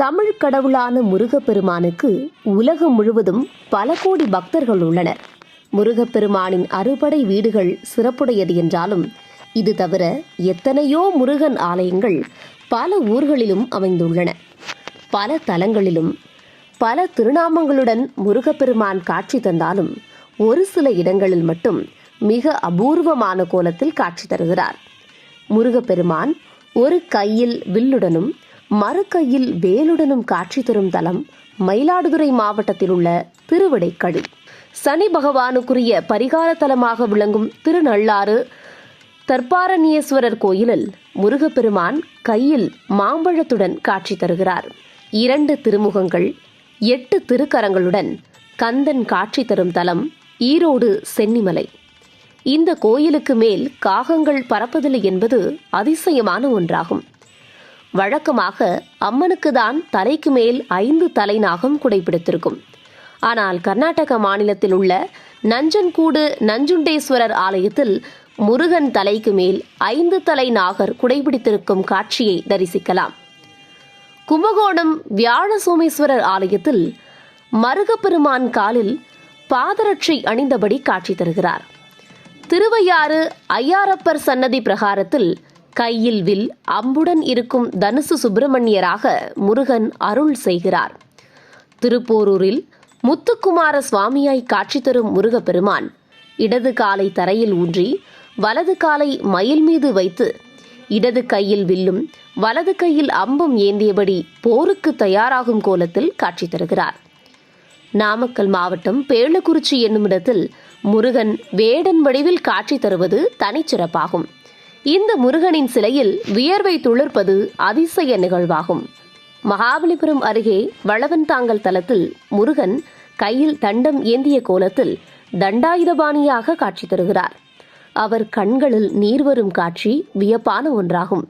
தமிழ் கடவுளான முருகப்பெருமானுக்கு உலகம் முழுவதும் பல கோடி பக்தர்கள் உள்ளனர். முருகப்பெருமானின் அறுபடை வீடுகள் சிறப்புடையது என்றாலும் இது தவிர எத்தனையோ முருகன் ஆலயங்கள் பல ஊர்களிலும் அமைந்துள்ளன. பல தலங்களிலும் பல திருநாமங்களுடன் முருகப்பெருமான் காட்சி தந்தாலும் ஒரு சில இடங்களில் மட்டும் மிக அபூர்வமான கோலத்தில் காட்சி தருகிறார். முருகப்பெருமான் ஒரு கையில் வில்லுடனும் மறுக்கையில் வேலுடனும் காட்சி தரும் தலம் மயிலாடுதுறை மாவட்டத்தில் உள்ள திருவிடைக்கழி சனி பகவானுக்குரிய பரிகார தலமாக விளங்கும் திருநள்ளாறு தர்பாரண்யேஸ்வரர் கோயிலில் முருகப்பெருமான் கையில் மாம்பழத்துடன் காட்சி தருகிறார். இரண்டு திருமுகங்கள் எட்டு திருக்கரங்களுடன் கந்தன் காட்சி தரும் தலம் ஈரோடு சென்னிமலை. இந்த கோயிலுக்கு மேல் காகங்கள் பறப்பதில்லை என்பது அதிசயமான ஒன்றாகும். வழக்கமாக அம்மனுக்கு தான் தலைக்கு மேல் ஐந்து தலை நாகம் குடைபிடித்திருக்கும். ஆனால் கர்நாடக மாநிலத்தில் உள்ள நஞ்சன்கூடு நஞ்சுண்டேஸ்வரர் ஆலயத்தில் முருகன் தலைக்கு மேல் ஐந்து தலை நாகர் குடைபிடித்திருக்கும் காட்சியை தரிசிக்கலாம். கும்பகோணம் வியாழ சோமேஸ்வரர் ஆலயத்தில் மருகப்பெருமான் காலில் பாதரட்சை அணிந்தபடி காட்சி தருகிறார். திருவையாறு ஐயாரப்பர் சன்னதி பிரகாரத்தில் கையில் வில் அம்புடன் இருக்கும் தனுசு சுப்பிரமணியராக முருகன் அருள் செய்கிறார். திருப்போரூரில் முத்துக்குமார சுவாமியாய் காட்சி தரும் முருகப்பெருமான் இடது காலை தரையில் ஊன்றி வலது காலை மயில் மீது வைத்து இடது கையில் வில்லும் வலது கையில் அம்பும் ஏந்தியபடி போருக்கு தயாராகும் கோலத்தில் காட்சி தருகிறார். நாமக்கல் மாவட்டம் பேளக்குறிச்சி என்னுமிடத்தில் முருகன் வேடன் வடிவில் காட்சி தருவது தனிச்சிறப்பாகும். இந்த முருகனின் சிலையில் வியர்வை துளிர்ப்பது அதிசய நிகழ்வாகும். மகாபலிபுரம் அருகே வளவன்தாங்கல் தலத்தில் முருகன் கையில் தண்டம் ஏந்திய கோலத்தில் தண்டாயுதபாணியாக காட்சி தருகிறார். அவர் கண்களில் நீர் வரும் காட்சி வியப்பான ஒன்றாகும்.